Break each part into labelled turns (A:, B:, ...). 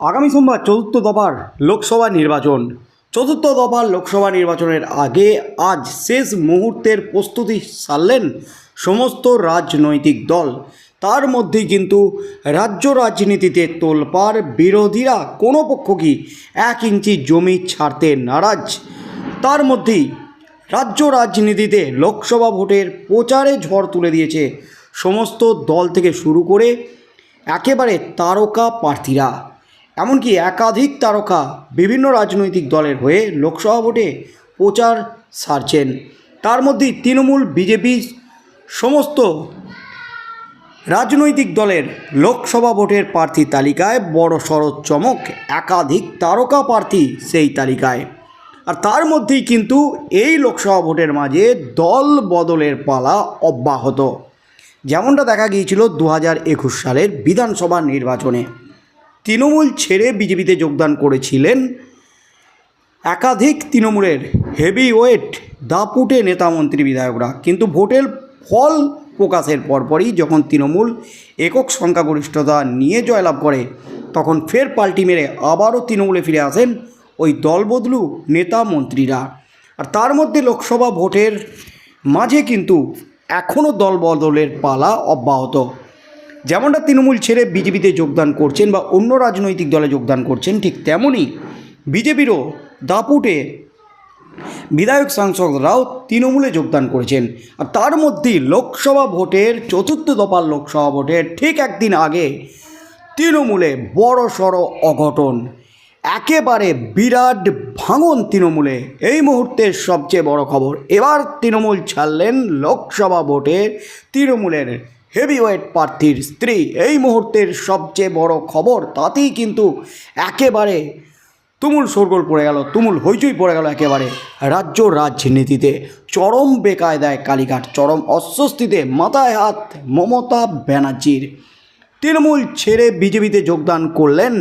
A: আগামী সোমবার চতুর্থ দফার লোকসভা নির্বাচন। চতুর্থ দফার লোকসভা নির্বাচনের আগে আজ শেষ মুহূর্তের প্রস্তুতি সারলেন সমস্ত রাজনৈতিক দল। তার মধ্যেই কিন্তু রাজ্য রাজনীতিতে তোলপাড় বিরোধীরা কোনো পক্ষ কি এক ইঞ্চি জমি ছাড়তে নারাজ। তার মধ্যেই রাজ্য রাজনীতিতে লোকসভা ভোটের প্রচারে ঝড় তুলে দিয়েছে সমস্ত দল থেকে শুরু করে একেবারে তারকা প্রার্থীরা। এমনকি একাধিক তারকা বিভিন্ন রাজনৈতিক দলের হয়ে লোকসভা ভোটে প্রচার সারছেন। তার মধ্যেই তৃণমূল, বিজেপি সমস্ত রাজনৈতিক দলের লোকসভা ভোটের প্রার্থী তালিকায় বড় সড় চমক, একাধিক তারকা প্রার্থী সেই তালিকায়। আর তার মধ্যেই কিন্তু এই লোকসভা ভোটের মাঝে দল বদলের পালা অব্যাহত। যেমনটা দেখা গিয়েছিল দু হাজার একুশ সালের বিধানসভা নির্বাচনে। তৃণমূল ছেড়ে বিজেপিতে যোগদান করেছিলেন একাধিক তৃণমূলের হেভি ওয়েট দাপুটে নেতামন্ত্রী বিধায়করা। কিন্তু ভোটের ফল প্রকাশের পরপরই যখন তৃণমূল একক সংখ্যাগরিষ্ঠতা নিয়ে জয়লাভ করে, তখন ফের পাল্টি মেরে আবারও তৃণমূলে ফিরে আসেন ওই দলবদলু নেতা মন্ত্রীরা। আর তার মধ্যে লোকসভা ভোটের মাঝে কিন্তু এখনও দলবদলের পালা অব্যাহত। যেমনটা তৃণমূল ছেড়ে বিজেপিতে যোগদান করছেন বা অন্য রাজনৈতিক দলে যোগদান করছেন, ঠিক তেমনই বিজেপিরও দাপুটে বিধায়ক সাংসদরাও তৃণমূলে যোগদান করেছেন। আর তার মধ্যেই লোকসভা ভোটের, চতুর্থ দফার লোকসভা ভোটের ঠিক একদিন আগে তৃণমূলে বড় সড়ো অঘটন। একেবারে বিরাট ভাঙন তৃণমূলে। এই মুহূর্তের সবচেয়ে বড় খবর, এবার তৃণমূল ছাড়লেন লোকসভা ভোটে তৃণমূলের হেভিওয়েট প্রার্থীর স্ত্রী। এই মুহূর্তের সবচেয়ে বড় খবর তাতেই কিন্তু একেবারে তুমুল শোরগোল পড়ে গেল, তুমুল হইচই পড়ে গেল একেবারে রাজ্য রাজনীতিতে। চরম বেকায়দায় কালীঘাট, চরম অস্বস্তিতে মাথায় হাত মমতা ব্যানার্জির। তৃণমূল ছেড়ে বিজেপিতে যোগদান করলেন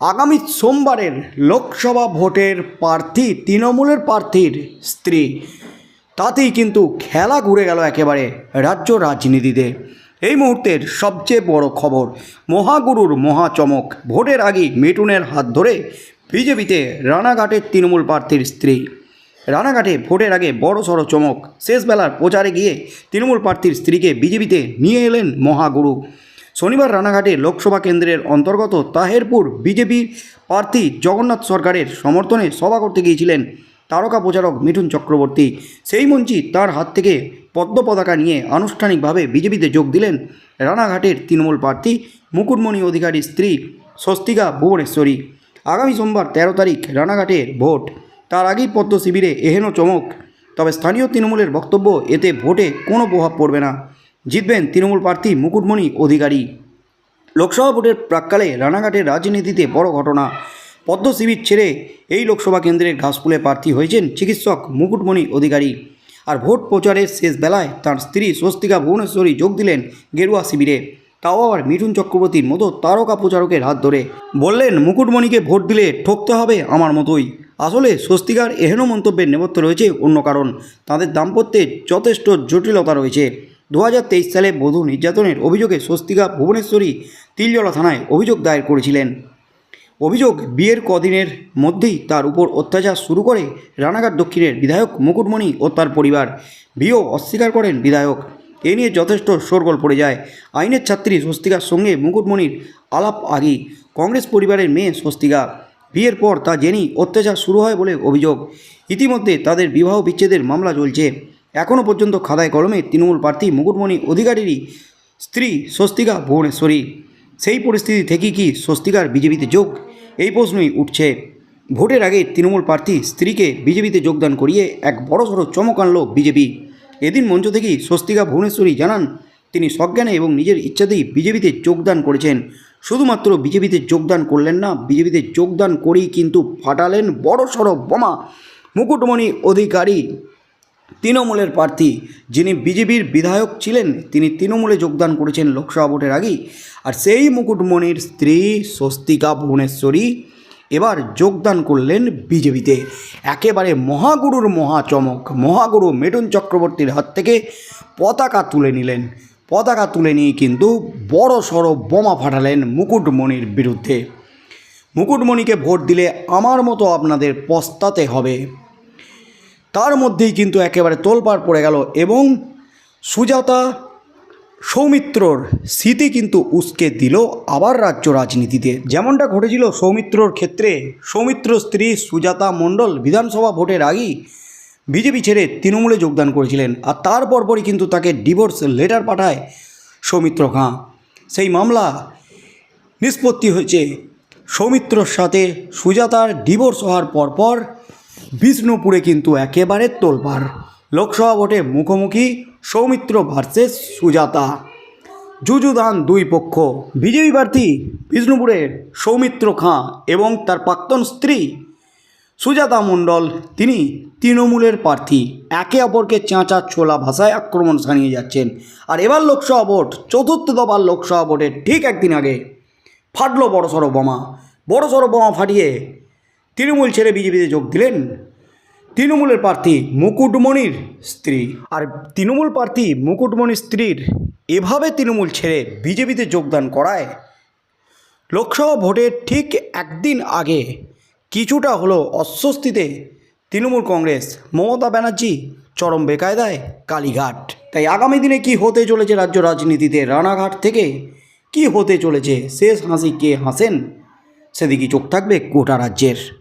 A: আগামী সোমবারের লোকসভা ভোটের প্রার্থী, তৃণমূলের প্রার্থীর স্ত্রী। তাতেই কিন্তু খেলা ঘুরে গেল একেবারে রাজ্য রাজনীতিতে। এই মুহূর্তের সবচেয়ে বড় খবর, মহাগুরুর মহাচমক ভোটের আগে মিটুনের হাত ধরে বিজেপিতে রানাঘাটের তৃণমূল প্রার্থীর স্ত্রী। রানাঘাটে ভোটের আগে বড় সড়ো চমক শেষবেলার প্রচারে গিয়ে তৃণমূল প্রার্থীর স্ত্রীকে বিজেপিতে নিয়ে এলেন মহাগুরু। শনিবার রানাঘাটে লোকসভা কেন্দ্রের অন্তর্গত তাহেরপুর বিজেপির প্রার্থী জগন্নাথ সরকারের সমর্থনে সভা করতে গিয়েছিলেন তারকা প্রচারক মিঠুন চক্রবর্তী। সেই মঞ্চই তার হাত থেকে পদ্ম পতাকা নিয়ে আনুষ্ঠানিকভাবে বিজেপিতে যোগ দিলেন রানাঘাটের তৃণমূল প্রার্থী, মুকুটমণি অধিকারীর স্ত্রী স্বস্তিকা ভুবনেশ্বরী। আগামী সোমবার তেরো তারিখ রানাঘাটে ভোট। তার আগেই পদ্ম শিবিরে এহেন চমক। তবে স্থানীয় তৃণমূলের বক্তব্য, এতে ভোটে কোনো প্রভাব পড়বে না। জিতবেন তৃণমূল প্রার্থী মুকুটমণি অধিকারী। লোকসভা ভোটের প্রাককালে রানাঘাটের রাজনীতিতে বড় ঘটনা। পদ্ম শিবির ছেড়ে এই লোকসভা কেন্দ্রের ঘাসফুলে প্রার্থী হয়েছেন চিকিৎসক মুকুটমণি অধিকারী। আর ভোট প্রচারের শেষ বেলায় তার স্ত্রী স্বস্তিকা ভুবনেশ্বরী যোগ দিলেন গেরুয়া শিবিরে। তাও আবার মিঠুন চক্রবর্তীর মতো তারকা প্রচারকের হাত ধরে। বললেন, মুকুটমণিকে ভোট দিলে ঠকতে হবে আমার মতোই। আসলে স্বস্তিকার এহেন মন্তব্যের নেপথ্য রয়েছে অন্য কারণ। তাদের দাম্পত্যে যথেষ্ট জটিলতা রয়েছে। দু হাজার তেইশ সালে বধূ নির্যাতনের অভিযোগে স্বস্তিকা ভুবনেশ্বরী তিলজলা থানায় অভিযোগ দায়ের করেছিলেন। অভিযোগ বিয়ের কদিনের মধ্যেই তার উপর অত্যাচার শুরু করে রানাঘাট দক্ষিণের বিধায়ক মুকুটমণি ও তার পরিবার। বিয়েও অস্বীকার করেন বিধায়ক। এ নিয়ে যথেষ্ট শোরগোল পড়ে যায়। আইনের ছাত্রী স্বস্তিকার সঙ্গে মুকুটমণির আলাপ আগেই কংগ্রেস পরিবারের মেয়ে স্বস্তিকা। বিয়ের পর তা জেনেই অত্যাচার শুরু হয় বলে অভিযোগ। ইতিমধ্যে তাদের বিবাহ বিচ্ছেদের মামলা চলছে। এখনও পর্যন্ত খাদায় কলমে তৃণমূল প্রার্থী মুকুটমণি অধিকারীরই স্ত্রী স্বস্তিকা ভুবনেশ্বরী। সেই পরিস্থিতি থেকেই কি স্বস্তিকার বিজেপিতে যোগ? এই প্রশ্নই উঠছে। ভোটের আগে তৃণমূল প্রার্থী স্ত্রীকে বিজেপিতে যোগদান করিয়ে এক বড়সড় চমক আনল বিজেপি। এদিন মঞ্চ থেকেই স্বস্তিকা ভুবনেশ্বরী জানান, তিনি সজ্ঞানে এবং নিজের ইচ্ছাতেই বিজেপিতে যোগদান করেছেন। শুধুমাত্র বিজেপিতে যোগদান করলেন না, বিজেপিতে যোগদান করেই কিন্তু ফাটালেন বড়সড় বোমা। মুকুটমণি অধিকারী তৃণমূলের প্রার্থী যিনি বিজেপির বিধায়ক ছিলেন, তিনি তৃণমূলে যোগদান করেছেন লোকসভা ভোটের আগেই। আর সেই মুকুটমণির স্ত্রী স্বস্তিকা ভুবনেশ্বরী এবার যোগদান করলেন বিজেপিতে। একেবারে মহাগুরুর মহাচমক, মহাগুরু মেটুন চক্রবর্তীর হাত থেকে পতাকা তুলে নিলেন। পতাকা তুলে নিয়ে কিন্তু বড় সড়ো বোমা ফাটালেন মুকুটমণির বিরুদ্ধে। মুকুটমণিকে ভোট দিলে আমার মতো আপনাদের পস্তাতে হবে। তার মধ্যেই কিন্তু একেবারে তোলপাড় পড়ে গেল এবং সুজাতা সৌমিত্রর স্মৃতি কিন্তু উস্কে দিল আবার রাজ্য রাজনীতিতে। যেমনটা ঘটেছিল সৌমিত্রর ক্ষেত্রে, সৌমিত্র স্ত্রী সুজাতা মণ্ডল বিধানসভা ভোটের আগেই বিজেপি ছেড়ে তৃণমূলে যোগদান করেছিলেন আর তার পরপরই কিন্তু তাকে ডিভোর্স লেটার পাঠায় সৌমিত্র খাঁ। সেই মামলা নিষ্পত্তি হয়েছে সৌমিত্রর সাথে সুজাতার ডিভোর্স হওয়ার পরপর বিষ্ণুপুরে কিন্তু একেবারে তোলপাড়। লোকসভা ভোটে মুখোমুখি সৌমিত্র ভার্সেস সুজাতা। যুযুদান দুই পক্ষ, বিজেপি প্রার্থী বিষ্ণুপুরের সৌমিত্র খাঁ এবং তার প্রাক্তন স্ত্রী সুজাতা মণ্ডল, তিনি তৃণমূলের প্রার্থী। একে অপরকে চাঁচা ছোলা ভাষায় আক্রমণ সানিয়ে যাচ্ছেন। আর এবার লোকসভা ভোট, চতুর্থ দফার লোকসভা ভোটের ঠিক একদিন আগে ফাটলো বড়সড় বোমা। বড়সড় বোমা ফাটিয়ে তৃণমূল ছেড়ে বিজেপিতে যোগ দিলেন তৃণমূলের প্রার্থী মুকুটমণির স্ত্রী। আর তৃণমূল প্রার্থী মুকুটমণির স্ত্রীর এভাবে তৃণমূল ছেড়ে বিজেপিতে যোগদান করায়, লোকসভা ভোটের ঠিক একদিন আগে কিছুটা হলো অস্বস্তিতে তৃণমূল কংগ্রেস, মমতা ব্যানার্জি, চরম বেকায়দায় কালীঘাট। তাই আগামী দিনে কি হতে চলেছে রাজ্য রাজনীতিতে রানাঘাট থেকে? কি হতে চলেছে? শেষ হাসি কে হাসেন? সেদিকে চোখ থাকবে গোটা রাজ্যের।